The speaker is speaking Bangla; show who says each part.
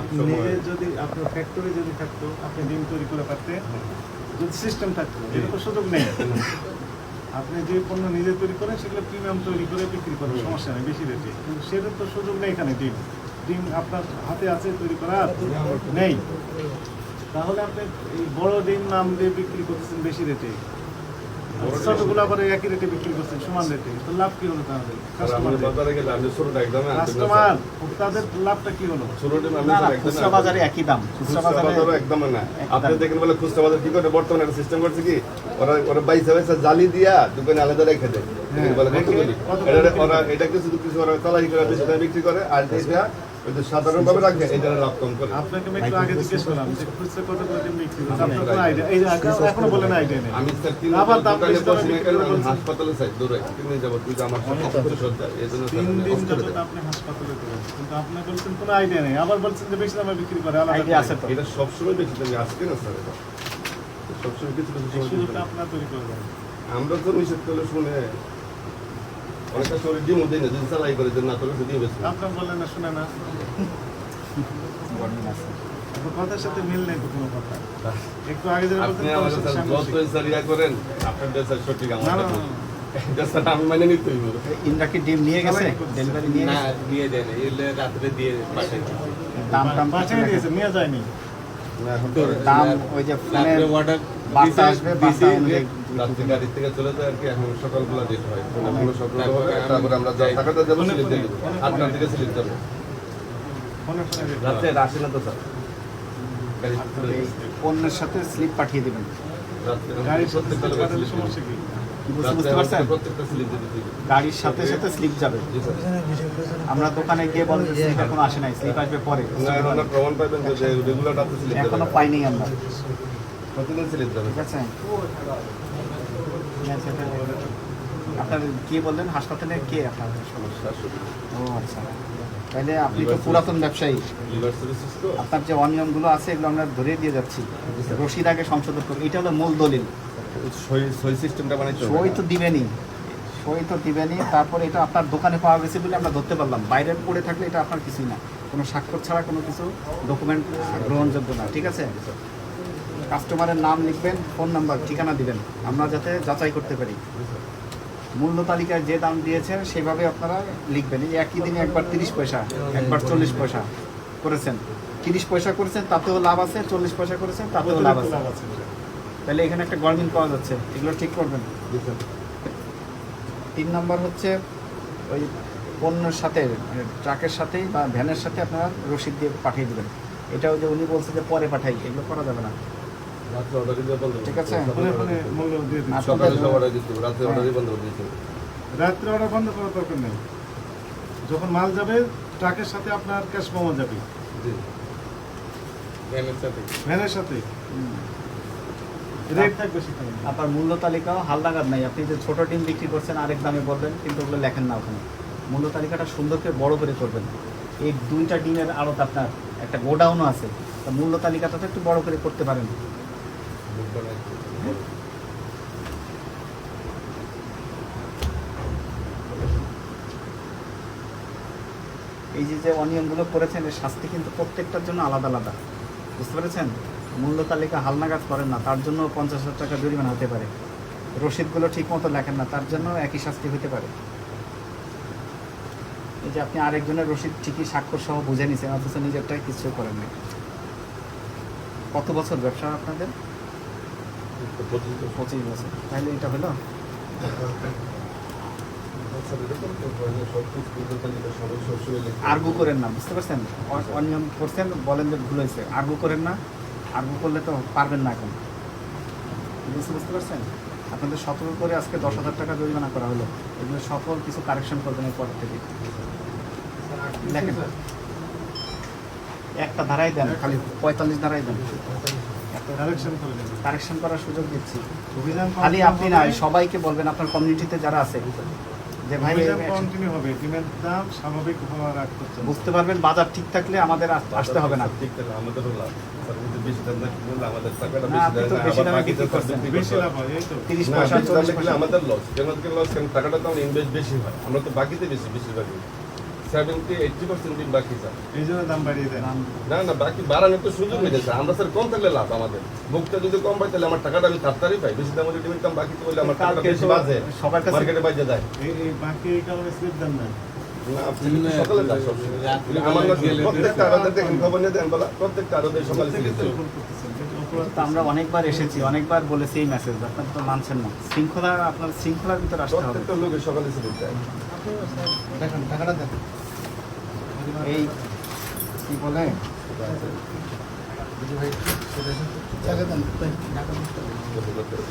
Speaker 1: আপনি নিজে যদি আপনার ফ্যাক্টরি যদি থাকতো আপনি ডিম তৈরি করে পারতেন যদি সিস্টেম থাকতো এটা তো সুযোগ নেই। আপনি যে পণ্য নিজে তৈরি করেন সেগুলো প্রিমিয়াম তৈরি করে বিক্রি করেন সমস্যা নেই বেশি রেটে। কিন্তু সেটার তো সুযোগ নেই এখানে ডিম। ডিম আপনার হাতে আছে তৈরি করার? নেই। তাহলে আপনি এই বড় ডিম নাম দিয়ে বিক্রি করতেছেন বেশি রেটে। ছোটগুলো আবার একই রেটে বিক্রি করছেন সমান রেটে। তো লাভ কি হলো তাহলে? কাস্টমার
Speaker 2: বাজারে গেলে আমি ছোটটা একদমই আনতে পারি না,
Speaker 1: কাস্টমার
Speaker 2: স্যার।
Speaker 1: তাদের লাভটা কি হলো?
Speaker 2: ছোটটা আমি
Speaker 3: না না
Speaker 2: স্যার একদমই
Speaker 3: খুচরা বাজারে একই দাম খুচরা
Speaker 2: খুচরা
Speaker 3: বাজারে
Speaker 2: বাজারও না। আপনি দেখেন বলে খুচরা বাজার কি করে? বর্তমানে একটা সিস্টেম করছে কি? ওরা ওরা বাইসা বাইসা জালি দিয়া দোকানে আলাদা রেখে দেয়।
Speaker 1: হ্যাঁ,
Speaker 2: কত বলি? এটা ওরা এটা কিছু কিছু ওরা চালাই করে বিক্রি করে আর এটা ওই যে সাধারণভাবে রাখে লাভ কম করে।
Speaker 1: আপনাকে আমি একটু আগে জিজ্ঞেস করলাম যে খুচরা কত করে বিক্রি করছে আপনার কোনো আইডিয়া এই এখনও বলেন আইডিয়া নেই।
Speaker 2: আমি স্যার তিন
Speaker 1: আবার দাম বেশি দামে বিক্রি করে
Speaker 2: হাসপাতালে চাই দূরে। তিন দিন যাব তুই আমার সাথে সজ্জা এই জন্য
Speaker 1: তিন দিন যাবত আপনি হাসপাতালে করেন কিন্তু আপনি বলছেন কোনো আইডিয়া নেই। আবার বলছেন যে বেশি দামে বিক্রি করে আলাদা
Speaker 3: আইডিয়া আছে
Speaker 2: এটা সবসময় বেশি দামি আজকে না স্যার এটা? সবসময় কিছু কিছু।
Speaker 1: আপনার তৈরি
Speaker 2: আমরা তো নিষেধ করলে শুনে অনেকটা শরীর ডিমও দেয় না যদি চালাই করে না তোলে যদি বেশি
Speaker 1: আপনার বললেন না শুনে না
Speaker 3: গরমিল আছে।
Speaker 1: আপনার কথার সাথে মিল নেই তো কোনো কথা একটু আগে যেটা
Speaker 2: আপনি
Speaker 1: বলতেন
Speaker 2: আমার
Speaker 1: তার সাথে
Speaker 2: স্যার
Speaker 1: সাংঘর্ষিক।
Speaker 2: যত স্যার করেন আপনার দেশ সঠিক আমার
Speaker 1: না, না,
Speaker 2: কাছে।
Speaker 1: না।
Speaker 2: এটা স্যার আমি মানে নিতে হইব
Speaker 3: ইন্দ্রা কি ডিম নিয়ে গেছে ডেলিভারি নিয়ে
Speaker 4: না দিয়ে দেন এলে রাত্রে দিয়ে।
Speaker 3: দাম
Speaker 1: পাঠিয়ে দিয়েছে নিয়ে যায়নি
Speaker 2: না
Speaker 3: দাম ওই যে বার্তা আসবে বার্তা অনুযায়ী
Speaker 2: রাত্রে গাড়ি থেকে চলে যায় আর কি এখন সকালবেলা যেতে হয়।
Speaker 4: তারপরে
Speaker 2: আমরা যাব আটটার দিকে যাব। রাত্রে আসে না তো স্যার।
Speaker 3: পণ্যের সাথে স্লিপ পাঠিয়ে দিবেন।
Speaker 2: রাত্রে
Speaker 1: গাড়ির সাথে
Speaker 3: সাথে সাথে স্লিপ যাবে। আমরা দোকানে গিয়ে স্লিপ এখনও আসে নাই স্লিপ আসবে পরে।
Speaker 2: রাত্রে এখনও
Speaker 3: পাইনি আমরা। আচ্ছা, আপনার কে বললেন? হাসপাতালে কে আপনার সমস্যা ও আচ্ছা। তাহলে আপনি তো পুরাতন ব্যবসায়ী। আপনার যে অনিয়মগুলো আছে এগুলো আমরা ধরে দিয়ে যাচ্ছি। রশিদ আগে সংশোধন করুন এটা হলো মূল দলিল।
Speaker 2: সই সিস্টেমটা হবে।
Speaker 3: সই তো দিবেনই। সই তো দিবেনই। তারপরে এটা আপনার দোকানে পাওয়া গেছে বলে আমরা ধরতে পারলাম। বাইরে পড়ে থাকলে এটা আপনার কিছুই না। কোনো স্বাক্ষর ছাড়া কোনো কিছু ডকুমেন্ট গ্রহণযোগ্য না। ঠিক আছে? কাস্টমারের নাম লিখবেন ফোন নাম্বার ঠিকানা দিবেন। আমরা যাতে যাচাই করতে পারি। মূল্য তালিকায় যে দাম দিয়েছেন, সেভাবে আপনারা লিখবেন। এই একই দিনে একবার তিরিশ পয়সা, একবার চল্লিশ পয়সা করেছেন। তিরিশ পয়সা করেছেন, তাতেও লাভ আছে, চল্লিশ পয়সা করেছেন, তাতেও লাভ আছে। তাহলে এখানে একটা গরমিল পাওয়া যাচ্ছে, এগুলো ঠিক করবেন। তিন নম্বর হচ্ছে, ওই পণ্যের সাথে মানে ট্রাকের সাথেই বা ভ্যানের সাথে আপনারা রসিদ দিয়ে পাঠিয়ে দেবেন। এটাও যে উনি বলছে যে পরে পাঠাই, এগুলো করা যাবে না। ঠিক আছে।
Speaker 1: ফোনে ফোনে মূল্য দিয়ে দিন।
Speaker 2: সকালে সব অর্ডার দিতে রাত্রে অর্ডারই বন্ধ করে দিতে
Speaker 1: রাত্রে অর্ডার বন্ধ করার দরকার নেই। যখন মাল যাবে ট্রাকের সাথে আপনার ক্যাশ পাওয়া যাবে।
Speaker 4: ভ্যানের সাথে।
Speaker 1: রেট থাকবে সেখানে।
Speaker 3: আপনার মূল্য তালিকাও হালনাগাদ নাই। আপনি যে ছোট ডিম বিক্রি করছেন আরেক দামে বলবেন কিন্তু ওগুলো লেখেন না ওখানে। মূল্য তালিকাটা সুন্দর করে বড় করে করবেন। এই দুইটা ডিমের আড়ত আপনার একটা গোডাউনও আছে। তা মূল্য তালিকাটা তো একটু বড় করে করতে পারেন
Speaker 2: বুক বানাই দিতে হবে।
Speaker 3: এই যে যে অনিয়মগুলো করেছেন, এর শাস্তি কিন্তু প্রত্যেকটার জন্য আলাদা আলাদা। বুঝতে পেরেছেন? মূল্য তালিকা হালনাগাদ করেন না, তার জন্য পঞ্চাশ হাজার টাকা জরিমানা হতে পারে। রসিদগুলো ঠিক মতো লেখেন না, তার জন্য একই শাস্তি হতে পারে। এই যে আপনি আরেকজনের রসিদ ঠিকই স্বাক্ষর সহ বুঝে নিছেন, অথচ নিজেরটাই কিছু করেন না কত বছর ব্যবসা আপনাদের?
Speaker 2: পঁচিশ বছর।
Speaker 3: তাহলে এটা হলো
Speaker 2: আচ্ছা।
Speaker 3: আর্গু করেন না বুঝতে পারছেন? অনিয়ম করছেন বলেন যে ভুল হয়েছে। আর্গু করেন না আর্গু করলে তো পারবেন না এখন। বুঝতে বুঝতে পারছেন? আপনাদের সতর্ক করে আজকে দশ হাজার টাকা জরিমানা করা হলো। এগুলো সকল কিছু কারেকশন করবেন এরপর থেকে। লেখেন একটা ধারাই দেন খালি পঁয়তাল্লিশ ধারাই দেন।
Speaker 1: কারেকশন
Speaker 3: করার সুযোগ দিচ্ছি। খালি আপনি না সবাইকে বলবেন আপনার কমিউনিটিতে যারা আছে। যে ভাই
Speaker 1: কন্টিনিউ হবে। ডিমের দাম স্বাভাবিক
Speaker 3: বুঝতে পারবেন বাজার ঠিক থাকলে আমাদের আসতে হবে না।
Speaker 2: ঠিক তাহলে আমাদেরও লাভ। বেশি দাম না কিনলে আমাদের টাকাটা বেশি দেয় না,
Speaker 3: দামে বিক্রি করছেন।
Speaker 1: বেশি লাভ
Speaker 2: হয়।
Speaker 1: এই তো।
Speaker 3: তিরিশ
Speaker 2: না,
Speaker 3: পয়সা
Speaker 2: বেশি দাম
Speaker 3: চল্লিশ
Speaker 2: কিনলে
Speaker 3: পয়সা।
Speaker 2: আমাদের লস কেন লস কারণ টাকাটা তো ইনভেস্ট বেশি হয়। আমরা তো বাকিতে বেশি বেশিরভাগই। সেভেন্টি এইটটি পার্সেন্ট ডিম বাকি স্যার
Speaker 1: এই জন্য দাম বাড়িয়ে দেন।
Speaker 2: না না বাকি বাড়ানোর তো সুযোগ মিলেছে আমরা স্যার কম থাকলে লাভ আমাদের। বুকটা যদি কম পাই তাহলে আমার টাকাটা আমি তাড়াতাড়ি পাই। বেশি দাম ডিমের দাম বাকি তো আমার টাকাটা বেশি বাজে।
Speaker 3: সবার কাছে
Speaker 2: মার্কেটে বাজে যায়।
Speaker 1: এই এই বাকি এই কারণে স্লিপ দেন না।
Speaker 2: না, আপনি কিন্তু সকালে যান সবসময়।
Speaker 4: রাত্রে
Speaker 2: আমার
Speaker 4: বেলা
Speaker 2: না-
Speaker 4: গেলে তো-
Speaker 2: প্রত্যেকটা আরোদের দেখেন খবর নিয়ে দেন বলা। প্রত্যেকটা আরোদের সকালে
Speaker 1: তো ভুল করতেছেন। এটা অপরাধ
Speaker 3: তো আমরা অনেকবার এসেছি অনেকবার বলেছি এই মেসেজ আপনার তো মানছেন না। শৃঙ্খলা আপনার শৃঙ্খলার ভিতরে আসতে হবে।
Speaker 2: প্রত্যেকটা লোকের সকালে
Speaker 3: দেখেন টাকাটা দেন। এই কি বলে?
Speaker 2: লোকের-